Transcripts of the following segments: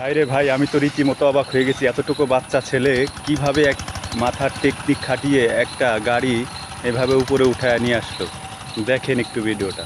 ভাই রে ভাই, আমি তো রীতিমতো অবাক হয়ে গেছি। এতটুকু বাচ্চা ছেলে কীভাবে এক মাথার টেকনিক খাটিয়ে একটা গাড়ি এভাবে উপরে উঠায় নিয়ে আসলো? দেখেন একটু ভিডিওটা।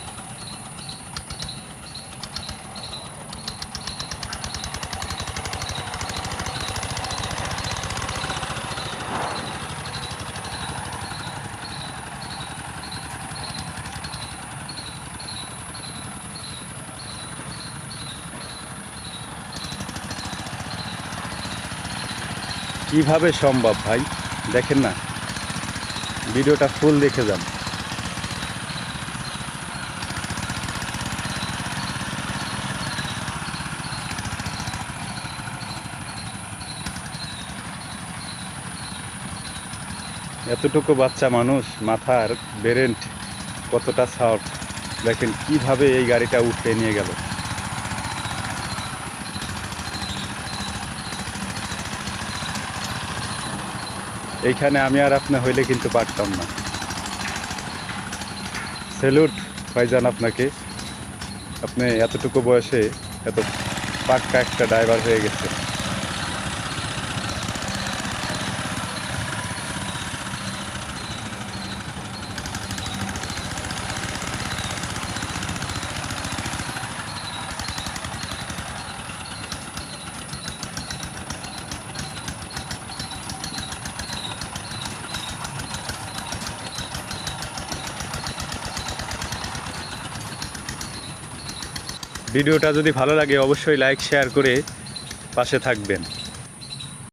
কীভাবে সম্ভব ভাই? দেখেন না। ভিডিওটা ফুল দেখে যান। এতটুকু বাচ্চা মানুষ, মাথার বেরেন্ট কতটা সফট দেখেন কীভাবে এই গাড়িটা উঠে নিয়ে গেল। এইখানে আমি আর আপনি হইলে কিন্তু পারতাম না। স্যালুট ভাইজান আপনাকে। আপনি এতটুকু বয়সে এত পাক্কা একটা ড্রাইভার হয়ে গেছে ভিডিওটা যদি ভালো লাগে অবশ্যই লাইক শেয়ার করে পাশে থাকবেন।